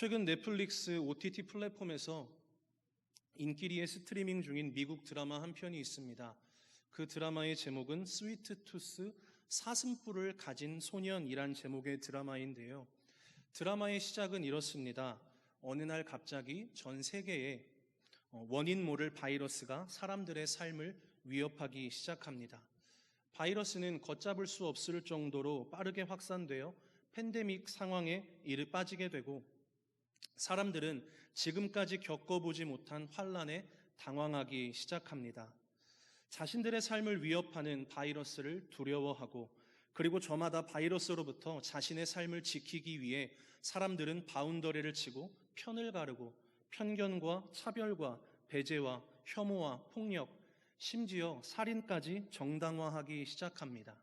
최근 넷플릭스 OTT 플랫폼에서 인기리에 스트리밍 중인 미국 드라마 한 편이 있습니다. 그 드라마의 제목은 스위트 투스 사슴뿔을 가진 소년이란 제목의 드라마인데요. 드라마의 시작은 이렇습니다. 어느 날 갑자기 전 세계에 어, 원인 모를 바이러스가 사람들의 삶을 위협하기 시작합니다. 바이러스는 걷잡을 수 없을 정도로 빠르게 확산되어 팬데믹 상황에 이르 빠지게 되고 사람들은 지금까지 겪어보지 못한 환란에 당황하기 시작합니다. 자신들의 삶을 위협하는 바이러스를 두려워하고 그리고 저마다 바이러스로부터 자신의 삶을 지키기 위해 사람들은 바운더리를 치고 편을 가르고 편견과 차별과 배제와 혐오와 폭력, 심지어 살인까지 정당화하기 시작합니다.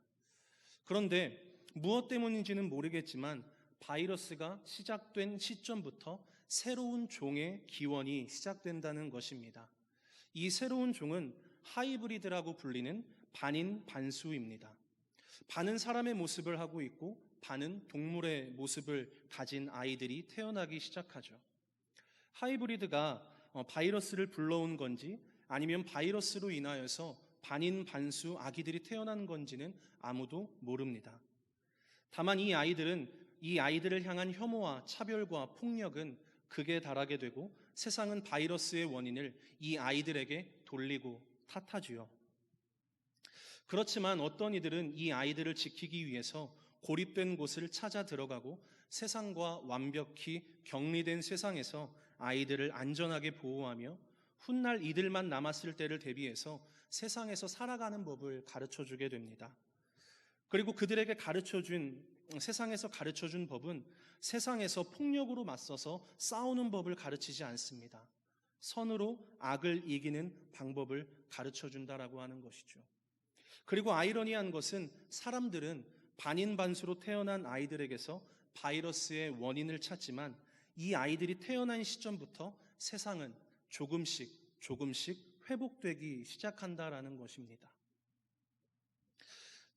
그런데 무엇 때문인지는 모르겠지만 바이러스가 시작된 시점부터 새로운 종의 기원이 시작된다는 것입니다. 이 새로운 종은 하이브리드라고 불리는 반인 반수입니다. 반은 사람의 모습을 하고 있고 반은 동물의 모습을 가진 아이들이 태어나기 시작하죠. 하이브리드가 어, 바이러스를 불러온 건지 아니면 바이러스로 인하여서 반인 반수 아기들이 태어난 건지는 아무도 모릅니다. 다만 이 아이들은 이 아이들을 향한 혐오와 차별과 폭력은 극에 달하게 되고 세상은 바이러스의 원인을 이 아이들에게 돌리고 탓하지요. 그렇지만 어떤 이들은 이 아이들을 지키기 위해서 고립된 곳을 찾아 들어가고 세상과 완벽히 격리된 세상에서 아이들을 안전하게 보호하며 훗날 이들만 남았을 때를 대비해서 세상에서 살아가는 법을 가르쳐 주게 됩니다. 그리고 그들에게 가르쳐 준, 세상에서 가르쳐 준 법은 세상에서 폭력으로 맞서서 싸우는 법을 가르치지 않습니다. 선으로 악을 이기는 방법을 가르쳐 준다라고 하는 것이죠. 그리고 아이러니한 것은 사람들은 반인반수로 태어난 아이들에게서 바이러스의 원인을 찾지만 이 아이들이 태어난 시점부터 세상은 조금씩 조금씩 회복되기 시작한다라는 것입니다.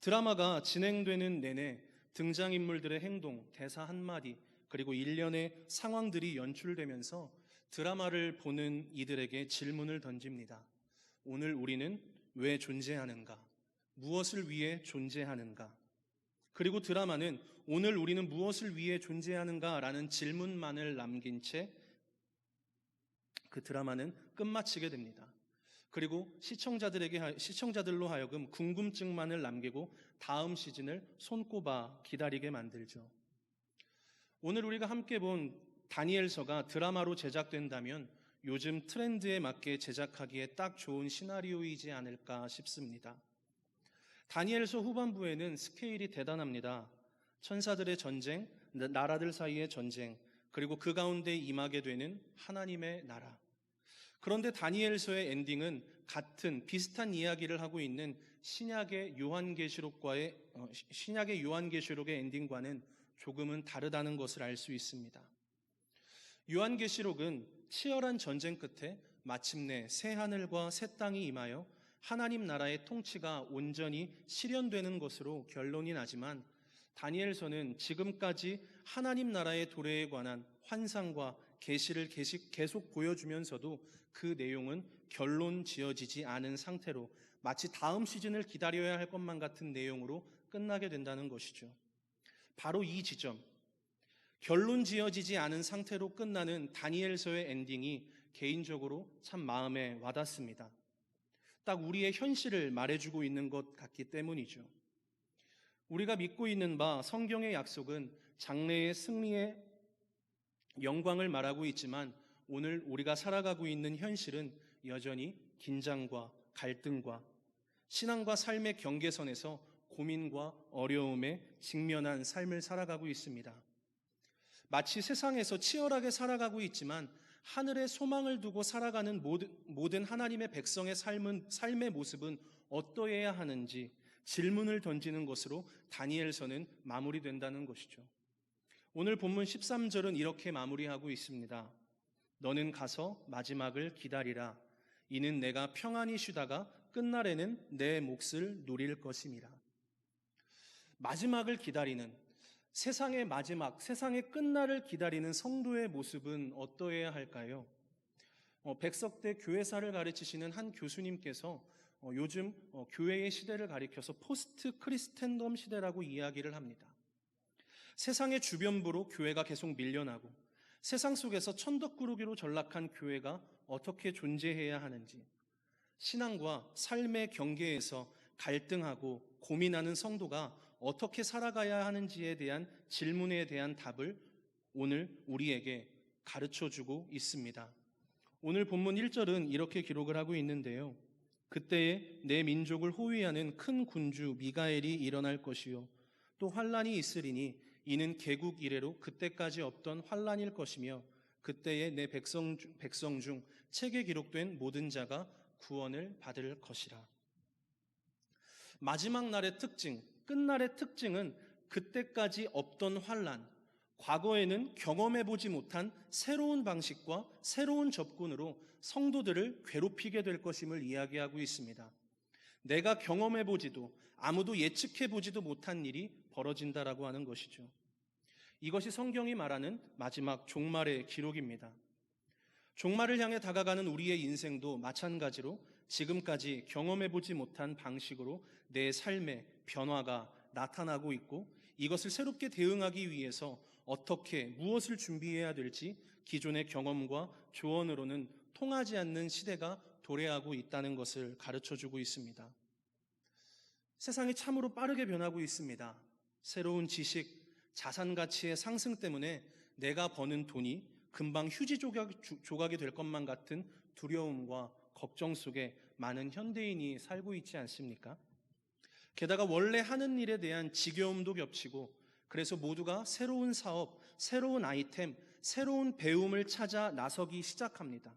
드라마가 진행되는 내내 등장인물들의 행동, 대사 한마디, 그리고 일련의 상황들이 연출되면서 드라마를 보는 이들에게 질문을 던집니다. 오늘 우리는 왜 존재하는가? 무엇을 위해 존재하는가? 그리고 드라마는 오늘 우리는 무엇을 위해 존재하는가? 라는 질문만을 남긴 채 그 드라마는 끝마치게 됩니다. 그리고 시청자들에게 시청자들로 하여금 궁금증만을 남기고 다음 시즌을 손꼽아 기다리게 만들죠. 오늘 우리가 함께 본 다니엘서가 드라마로 제작된다면 요즘 트렌드에 맞게 제작하기에 딱 좋은 시나리오이지 않을까 싶습니다. 다니엘서 후반부에는 스케일이 대단합니다. 천사들의 전쟁, 나라들 사이의 전쟁, 그리고 그 가운데 임하게 되는 하나님의 나라. 그런데 다니엘서의 엔딩은 같은 비슷한 이야기를 하고 있는 신약의 요한계시록과의 어, 신약의 요한계시록의 엔딩과는 조금은 다르다는 것을 알 수 있습니다. 요한계시록은 치열한 전쟁 끝에 마침내 새 하늘과 새 땅이 임하여 하나님 나라의 통치가 온전히 실현되는 것으로 결론이 나지만 다니엘서는 지금까지 하나님 나라의 도래에 관한 환상과 계시를 계속 보여주면서도 그 내용은 결론 지어지지 않은 상태로 마치 다음 시즌을 기다려야 할 것만 같은 내용으로 끝나게 된다는 것이죠. 바로 이 지점, 결론 지어지지 않은 상태로 끝나는 다니엘서의 엔딩이 개인적으로 참 마음에 와닿습니다. 딱 우리의 현실을 말해주고 있는 것 같기 때문이죠. 우리가 믿고 있는 바 성경의 약속은 장래의 승리의 영광을 말하고 있지만 오늘 우리가 살아가고 있는 현실은 여전히 긴장과 갈등과 신앙과 삶의 경계선에서 고민과 어려움에 직면한 삶을 살아가고 있습니다. 마치 세상에서 치열하게 살아가고 있지만 하늘에 소망을 두고 살아가는 모든, 모든 하나님의 백성의 삶은, 삶의 모습은 어떠해야 하는지 질문을 던지는 것으로 다니엘서는 마무리된다는 것이죠. 오늘 본문 13절은 이렇게 마무리하고 있습니다. 너는 가서 마지막을 기다리라. 이는 내가 평안히 쉬다가 끝날에는 내 몫을 누릴 것임이라. 마지막을 기다리는 세상의 마지막, 세상의 끝날을 기다리는 성도의 모습은 어떠해야 할까요? 어, 백석대 교회사를 가르치시는 한 교수님께서 어, 요즘 어, 교회의 시대를 가리켜서 포스트 크리스텐덤 시대라고 이야기를 합니다. 세상의 주변부로 교회가 계속 밀려나고 세상 속에서 천덕꾸러기로 전락한 교회가 어떻게 존재해야 하는지 신앙과 삶의 경계에서 갈등하고 고민하는 성도가 어떻게 살아가야 하는지에 대한 질문에 대한 답을 오늘 우리에게 가르쳐 주고 있습니다. 오늘 본문 1절은 이렇게 기록을 하고 있는데요. 그때에 내 민족을 호위하는 큰 군주 미가엘이 일어날 것이요 또 환란이 있으리니 이는 개국 이래로 그때까지 없던 환란일 것이며 그때에 내 백성, 중- 백성 중 책에 기록된 모든 자가 구원을 받을 것이라. 마지막 날의 특징, 끝날의 특징은 그때까지 없던 환란, 과거에는 경험해 보지 못한 새로운 방식과 새로운 접근으로 성도들을 괴롭히게 될 것임을 이야기하고 있습니다. 내가 경험해 보지도 아무도 예측해 보지도 못한 일이 벌어진다라고 하는 것이죠. 이것이 성경이 말하는 마지막 종말의 기록입니다. 종말을 향해 다가가는 우리의 인생도 마찬가지로 지금까지 경험해 보지 못한 방식으로 내 삶의 변화가 나타나고 있고 이것을 새롭게 대응하기 위해서 어떻게 무엇을 준비해야 될지 기존의 경험과 조언으로는 통하지 않는 시대가 도래하고 있다는 것을 가르쳐 주고 있습니다. 세상이 참으로 빠르게 변하고 있습니다. 새로운 지식, 자산 가치의 상승 때문에 내가 버는 돈이 금방 휴지 조각, 주- 조각이 될 것만 같은 두려움과 걱정 속에 많은 현대인이 살고 있지 않습니까? 게다가 원래 하는 일에 대한 지겨움도 겹치고 그래서 모두가 새로운 사업, 새로운 아이템, 새로운 배움을 찾아 나서기 시작합니다.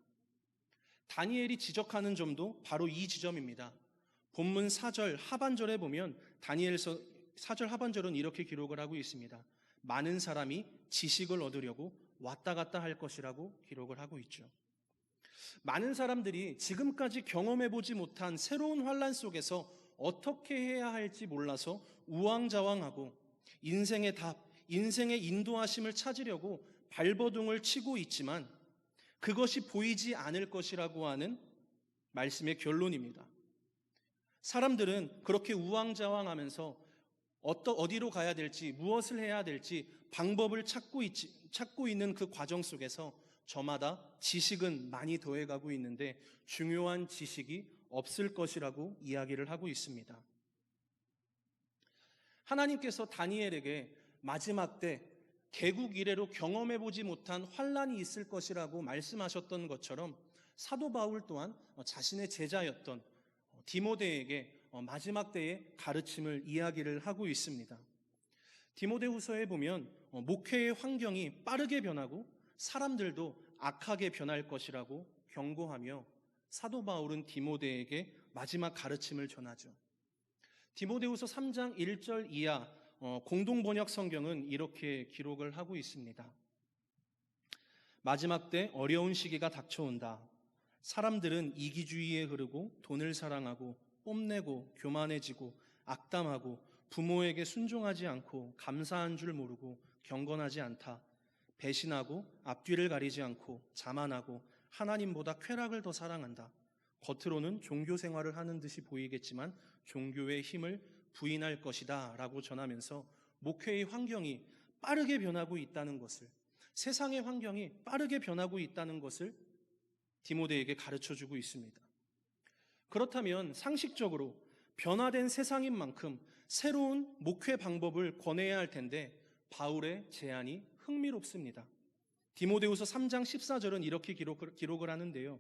다니엘이 지적하는 점도 바로 이 지점입니다. 본문 4절 하반절에 보면 다니엘서 4절 하반절은 이렇게 기록을 하고 있습니다. 많은 사람이 지식을 얻으려고 왔다 갔다 할 것이라고 기록을 하고 있죠. 많은 사람들이 지금까지 경험해 보지 못한 새로운 환란 속에서 어떻게 해야 할지 몰라서 우왕좌왕하고 인생의 답, 인생의 인도하심을 찾으려고 발버둥을 치고 있지만 그것이 보이지 않을 것이라고 하는 말씀의 결론입니다. 사람들은 그렇게 우왕좌왕하면서 어디로 가야 될지, 무엇을 해야 될지 방법을 찾고, 있지, 찾고 있는 그 과정 속에서 저마다 지식은 많이 더해가고 있는데 중요한 지식이 없을 것이라고 이야기를 하고 있습니다. 하나님께서 다니엘에게 마지막 때 개국 이래로 경험해 보지 못한 환란이 있을 것이라고 말씀하셨던 것처럼 사도 바울 또한 자신의 제자였던 디모데에게 마지막 때의 가르침을 이야기를 하고 있습니다. 디모데후서에 보면 목회의 환경이 빠르게 변하고 사람들도 악하게 변할 것이라고 경고하며 사도 바울은 디모데에게 마지막 가르침을 전하죠. 디모데후서 3장 1절 이하 어, 공동 번역 성경은 이렇게 기록을 하고 있습니다. 마지막 때 어려운 시기가 닥쳐온다. 사람들은 이기주의에 흐르고 돈을 사랑하고 뽐내고 교만해지고 악담하고 부모에게 순종하지 않고 감사한 줄 모르고 경건하지 않다. 배신하고 앞뒤를 가리지 않고 자만하고 하나님보다 쾌락을 더 사랑한다. 겉으로는 종교 생활을 하는 듯이 보이겠지만 종교의 힘을 부인할 것이다 라고 전하면서 목회의 환경이 빠르게 변하고 있다는 것을 세상의 환경이 빠르게 변하고 있다는 것을 디모데에게 가르쳐 주고 있습니다. 그렇다면 상식적으로 변화된 세상인 만큼 새로운 목회 방법을 권해야 할 텐데 바울의 제안이 흥미롭습니다. 디모데후서 3장 14절은 이렇게 기록을, 기록을 하는데요.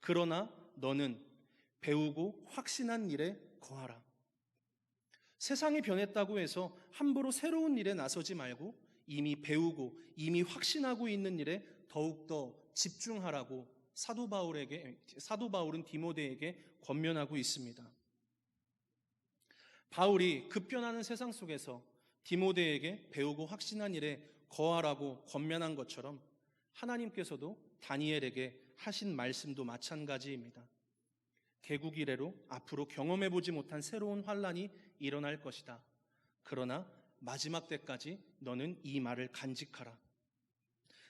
그러나 너는 배우고 확신한 일에 거하라. 세상이 변했다고 해서 함부로 새로운 일에 나서지 말고 이미 배우고 이미 확신하고 있는 일에 더욱더 집중하라고 사도 바울에게 사도 바울은 디모데에게 권면하고 있습니다. 바울이 급변하는 세상 속에서 디모데에게 배우고 확신한 일에 거하라고 권면한 것처럼 하나님께서도 다니엘에게 하신 말씀도 마찬가지입니다. 개국 이래로 앞으로 경험해 보지 못한 새로운 환란이 일어날 것이다. 그러나 마지막 때까지 너는 이 말을 간직하라.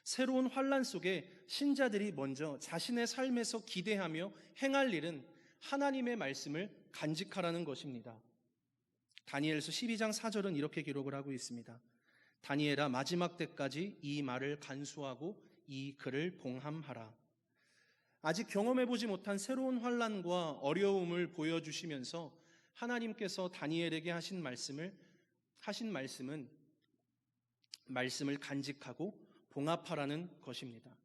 새로운 환란 속에 신자들이 먼저 자신의 삶에서 기대하며 행할 일은 하나님의 말씀을 간직하라는 것입니다. 다니엘서 12장 4절은 이렇게 기록을 하고 있습니다. 다니엘아 마지막 때까지 이 말을 간수하고 이 글을 봉함하라. 아직 경험해 보지 못한 새로운 환란과 어려움을 보여주시면서 하나님께서 다니엘에게 하신 말씀을 하신 말씀은 말씀을 간직하고 봉합하라는 것입니다.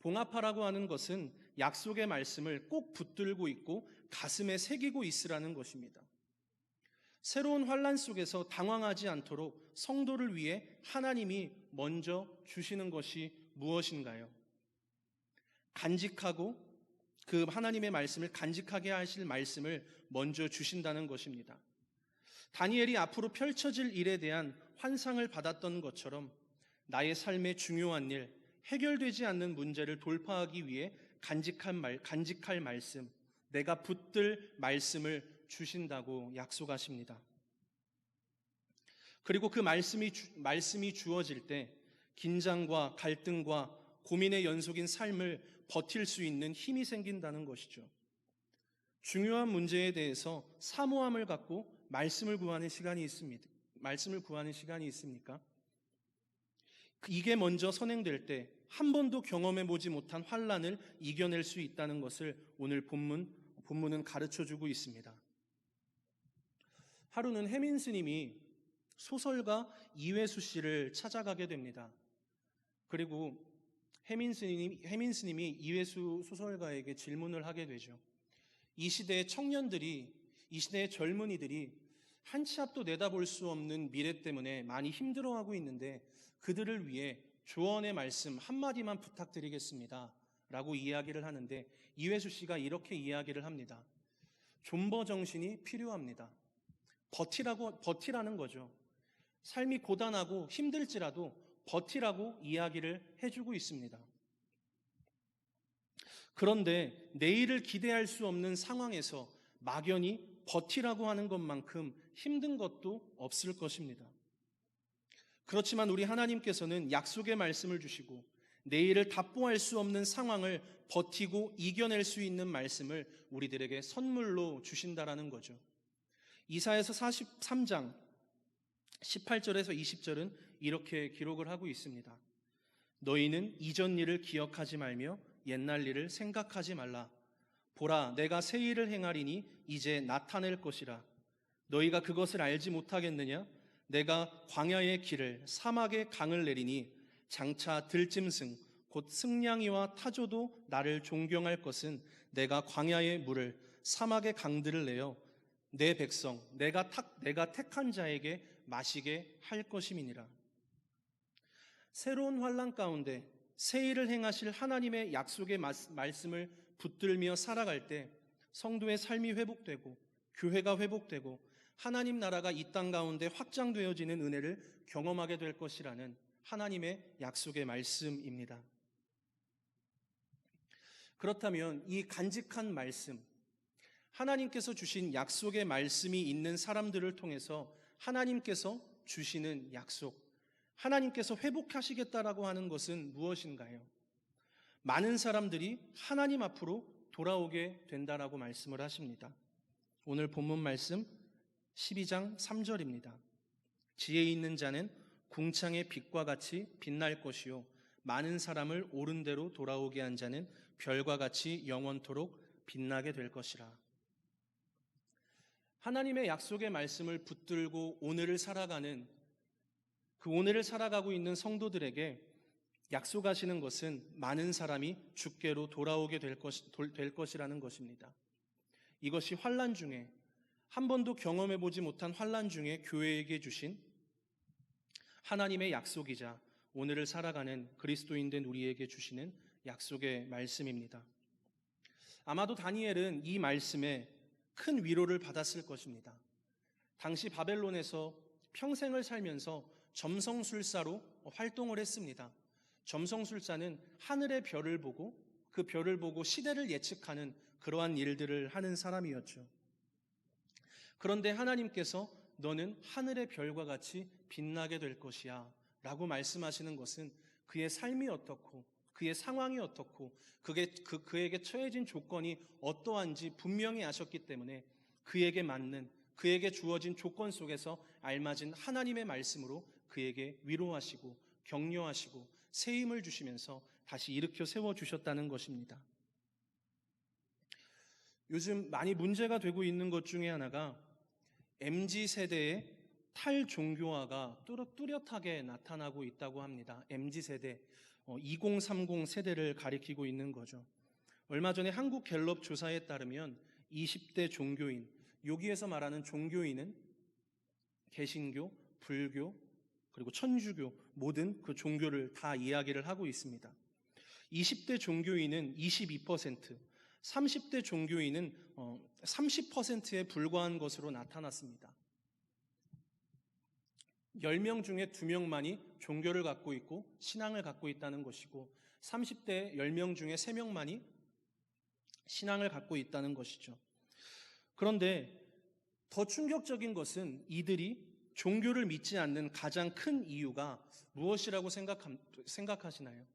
봉합하라고 하는 것은 약속의 말씀을 꼭 붙들고 있고 가슴에 새기고 있으라는 것입니다. 새로운 환란 속에서 당황하지 않도록 성도를 위해 하나님이 먼저 주시는 것이 무엇인가요? 간직하고 그 하나님의 말씀을 간직하게 하실 말씀을 먼저 주신다는 것입니다. 다니엘이 앞으로 펼쳐질 일에 대한 환상을 받았던 것처럼 나의 삶의 중요한 일, 해결되지 않는 문제를 돌파하기 위해 간직한 말, 간직할 말씀, 내가 붙들 말씀을 주신다고 약속하십니다. 그리고 그 말씀이, 주, 말씀이 주어질 때 긴장과 갈등과 고민의 연속인 삶을 버틸 수 있는 힘이 생긴다는 것이죠. 중요한 문제에 대해서 사모함을 갖고 말씀을 구하는 시간이 있습니다. 말씀을 구하는 시간이 있습니까? 이게 먼저 선행될 때 한 번도 경험해 보지 못한 환란을 이겨낼 수 있다는 것을 오늘 본문 본문은 가르쳐 주고 있습니다. 하루는 해민 스님이 소설가 이회수 씨를 찾아가게 됩니다. 그리고 해민 스님이, 해민 스님이 이회수 소설가에게 질문을 하게 되죠. 이 시대의 청년들이, 이 시대의 젊은이들이 한 치 앞도 내다볼 수 없는 미래 때문에 많이 힘들어하고 있는데 그들을 위해 조언의 말씀 한마디만 부탁드리겠습니다. 라고 이야기를 하는데 이회수 씨가 이렇게 이야기를 합니다. 존버 정신이 필요합니다. 버티라고, 버티라는 거죠. 삶이 고단하고 힘들지라도 버티라고 이야기를 해주고 있습니다. 그런데 내일을 기대할 수 없는 상황에서 막연히 버티라고 하는 것만큼 힘든 것도 없을 것입니다. 그렇지만 우리 하나님께서는 약속의 말씀을 주시고 내일을 답보할 수 없는 상황을 버티고 이겨낼 수 있는 말씀을 우리들에게 선물로 주신다라는 거죠. 이사에서 43장 18절에서 20절은 이렇게 기록을 하고 있습니다. 너희는 이전 일을 기억하지 말며 옛날 일을 생각하지 말라. 보라, 내가 새 일을 행하리니 이제 나타낼 것이라. 너희가 그것을 알지 못하겠느냐? 내가 광야의 길을 사막의 강을 내리니 장차 들짐승 곧 승냥이와 타조도 나를 존경할 것은 내가 광야의 물을 사막의 강들을 내어 내 백성 내가 탁 내가 택한 자에게 마시게 할 것임이니라. 새로운 환란 가운데 새 일을 행하실 하나님의 약속의 말씀을 붙들며 살아갈 때 성도의 삶이 회복되고 교회가 회복되고 하나님 나라가 이 땅 가운데 확장되어지는 은혜를 경험하게 될 것이라는 하나님의 약속의 말씀입니다. 그렇다면 이 간직한 말씀, 하나님께서 주신 약속의 말씀이 있는 사람들을 통해서 하나님께서 주시는 약속, 하나님께서 회복하시겠다라고 하는 것은 무엇인가요? 많은 사람들이 하나님 앞으로 돌아오게 된다라고 말씀을 하십니다. 오늘 본문 말씀 12장 3절입니다. 지혜 있는 자는 궁창의 빛과 같이 빛날 것이요 많은 사람을 옳은 대로 돌아오게 한 자는 별과 같이 영원토록 빛나게 될 것이라. 하나님의 약속의 말씀을 붙들고 오늘을 살아가는 그 오늘을 살아가고 있는 성도들에게 약속하시는 것은 많은 사람이 주께로 돌아오게 될, 것, 될 것이라는 것입니다. 이것이 환란 중에 한 번도 경험해 보지 못한 환란 중에 교회에게 주신 하나님의 약속이자 오늘을 살아가는 그리스도인 된 우리에게 주시는 약속의 말씀입니다. 아마도 다니엘은 이 말씀에 큰 위로를 받았을 것입니다. 당시 바벨론에서 평생을 살면서 점성술사로 활동을 했습니다. 점성술사는 하늘의 별을 보고 그 별을 보고 시대를 예측하는 그러한 일들을 하는 사람이었죠. 그런데 하나님께서 너는 하늘의 별과 같이 빛나게 될 것이야. 라고 말씀하시는 것은 그의 삶이 어떻고 그의 상황이 어떻고 그게 그, 그에게 처해진 조건이 어떠한지 분명히 아셨기 때문에 그에게 맞는 그에게 주어진 조건 속에서 알맞은 하나님의 말씀으로 그에게 위로하시고 격려하시고 새 힘을 주시면서 다시 일으켜 세워 주셨다는 것입니다. 요즘 많이 문제가 되고 있는 것 중에 하나가 MZ 세대의 탈종교화가 뚜렷- 뚜렷하게 나타나고 있다고 합니다. MZ 세대, 2030 세대를 가리키고 있는 거죠. 얼마 전에 한국 갤럽 조사에 따르면 20대 종교인, 여기에서 말하는 종교인은 개신교, 불교, 그리고 천주교 모든 그 종교를 다 이야기를 하고 있습니다. 20대 종교인은 22%, 30대 종교인은 30%에 불과한 것으로 나타났습니다. 10명 중에 2명만이 종교를 갖고 있고 신앙을 갖고 있다는 것이고 30대 10명 중에 3명만이 신앙을 갖고 있다는 것이죠. 그런데 더 충격적인 것은 이들이 종교를 믿지 않는 가장 큰 이유가 무엇이라고 생각하시나요?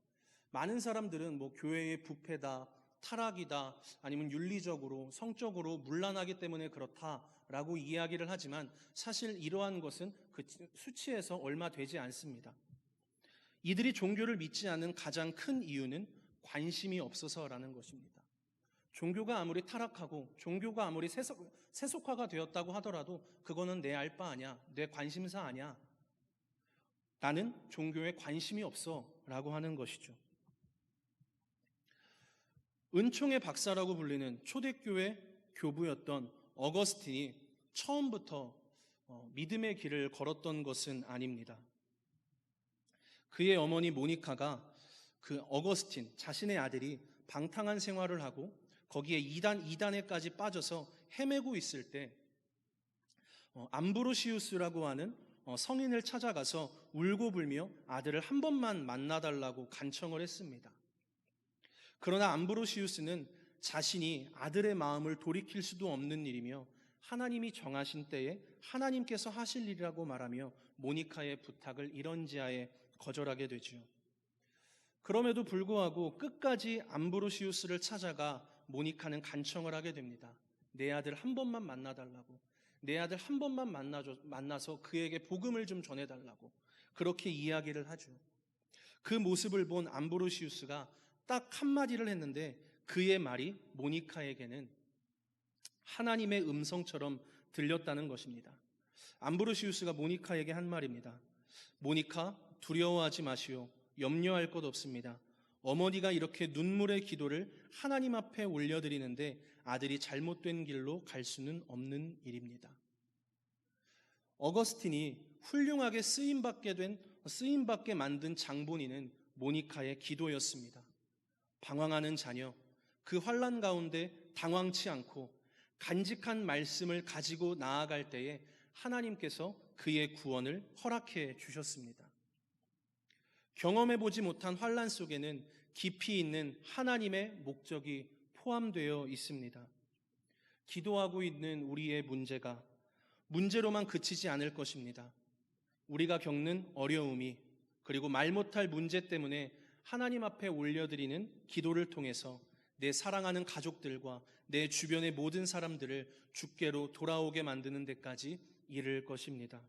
많은 사람들은 뭐 교회의 부패다, 타락이다, 아니면 윤리적으로, 성적으로 문란하기 때문에 그렇다라고 이야기를 하지만 사실 이러한 것은 그 수치에서 얼마 되지 않습니다. 이들이 종교를 믿지 않는 가장 큰 이유는 관심이 없어서라는 것입니다. 종교가 아무리 타락하고 종교가 아무리 세속, 세속화가 되었다고 하더라도 그거는 내 알바 아니야. 내 관심사 아니야. 나는 종교에 관심이 없어. 라고 하는 것이죠. 은총의 박사라고 불리는 초대교회 교부였던 어거스틴이 처음부터 어, 믿음의 길을 걸었던 것은 아닙니다. 그의 어머니 모니카가 그 어거스틴 자신의 아들이 방탕한 생활을 하고 거기에 이단 이단에까지 빠져서 헤매고 있을 때 어, 암브로시우스라고 하는 어, 성인을 찾아가서 울고 불며 아들을 한 번만 만나달라고 간청을 했습니다. 그러나 암브로시우스는 자신이 아들의 마음을 돌이킬 수도 없는 일이며 하나님이 정하신 때에 하나님께서 하실 일이라고 말하며 모니카의 부탁을 이런 지하에 거절하게 되지요. 그럼에도 불구하고 끝까지 암브로시우스를 찾아가 모니카는 간청을 하게 됩니다. 내 아들 한 번만 만나달라고. 내 아들 한 번만 만나줘, 만나서 그에게 복음을 좀 전해달라고. 그렇게 이야기를 하죠. 그 모습을 본 암브로시우스가 딱 한마디를 했는데 그의 말이 모니카에게는 하나님의 음성처럼 들렸다는 것입니다. 암브로시우스가 모니카에게 한 말입니다. 모니카, 두려워하지 마시오. 염려할 것 없습니다. 어머니가 이렇게 눈물의 기도를 하나님 앞에 올려드리는데 아들이 잘못된 길로 갈 수는 없는 일입니다. 어거스틴이 훌륭하게 쓰임받게 된, 쓰임받게 만든 장본인은 모니카의 기도였습니다. 방황하는 자녀, 그 환란 가운데 당황치 않고 간직한 말씀을 가지고 나아갈 때에 하나님께서 그의 구원을 허락해 주셨습니다. 경험해 보지 못한 환란 속에는 깊이 있는 하나님의 목적이 포함되어 있습니다. 기도하고 있는 우리의 문제가 문제로만 그치지 않을 것입니다. 우리가 겪는 어려움이 그리고 말 못할 문제 때문에 하나님 앞에 올려드리는 기도를 통해서 내 사랑하는 가족들과 내 주변의 모든 사람들을 주께로 돌아오게 만드는 데까지 이를 것입니다.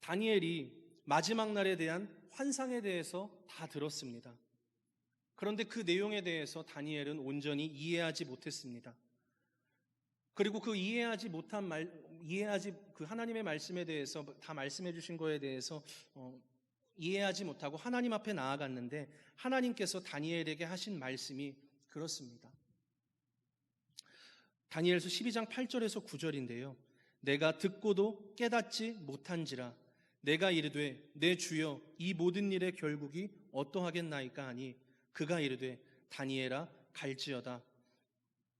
다니엘이 마지막 날에 대한 환상에 대해서 다 들었습니다. 그런데 그 내용에 대해서 다니엘은 온전히 이해하지 못했습니다. 그리고 그 이해하지 못한 말, 이해하지 그 하나님의 말씀에 대해서 다 말씀해 주신 거에 대해서 어, 이해하지 못하고 하나님 앞에 나아갔는데 하나님께서 다니엘에게 하신 말씀이 그렇습니다. 다니엘서 12장 8절에서 9절인데요. 내가 듣고도 깨닫지 못한지라 내가 이르되 내 주여 이 모든 일의 결국이 어떠하겠나이까 하니 그가 이르되 다니엘아 갈지어다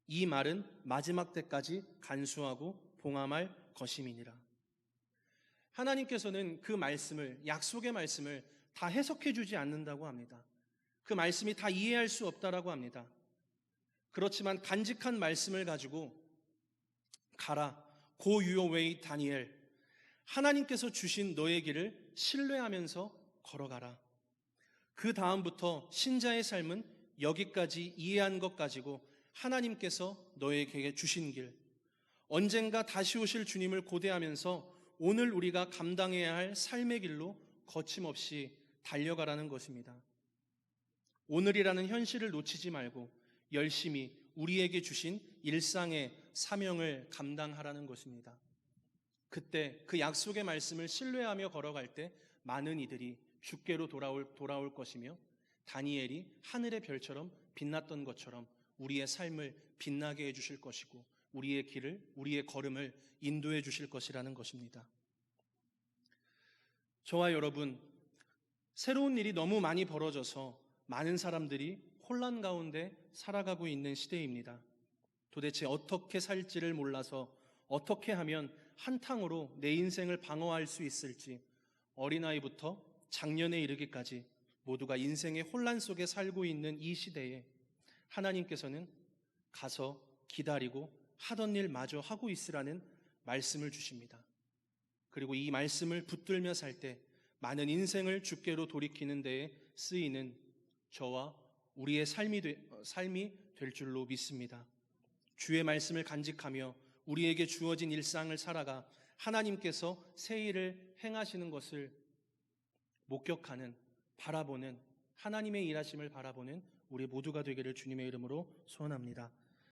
이 말은 마지막 때까지 간수하고 봉함할 것임이니라 하나님께서는 그 말씀을 약속의 말씀을 다 해석해 주지 않는다고 합니다. 그 말씀이 다 이해할 수 없다라고 합니다. 그렇지만 간직한 말씀을 가지고 가라 your way, 다니엘. 하나님께서 주신 너의 길을 신뢰하면서 걸어가라. 그 다음부터 신자의 삶은 여기까지 이해한 것 가지고 하나님께서 너에게 주신 길, 언젠가 다시 오실 주님을 고대하면서 오늘 우리가 감당해야 할 삶의 길로 거침없이 달려가라는 것입니다. 오늘이라는 현실을 놓치지 말고 열심히 우리에게 주신 일상의 사명을 감당하라는 것입니다. 그때 그 약속의 말씀을 신뢰하며 걸어갈 때 많은 이들이 주께로 돌아올, 돌아올 것이며 다니엘이 하늘의 별처럼 빛났던 것처럼 우리의 삶을 빛나게 해주실 것이고 우리의 길을, 우리의 걸음을 인도해 주실 것이라는 것입니다. 저와 여러분, 새로운 일이 너무 많이 벌어져서 많은 사람들이 혼란 가운데 살아가고 있는 시대입니다. 도대체 어떻게 살지를 몰라서 어떻게 하면 한탕으로 내 인생을 방어할 수 있을지 어린아이부터 작년에 이르기까지 모두가 인생의 혼란 속에 살고 있는 이 시대에 하나님께서는 가서 기다리고 하던 일 마저 하고 있으라는 말씀을 주십니다. 그리고 이 말씀을 붙들며 살 때 많은 인생을 주께로 돌이키는 데에 쓰이는 저와 우리의 삶이, 되, 삶이 될 줄로 믿습니다. 주의 말씀을 간직하며 우리에게 주어진 일상을 살아가 하나님께서 새 일을 행하시는 것을 목격하는, 바라보는 하나님의 일하심을 바라보는 우리 모두가 되기를 주님의 이름으로 소원합니다.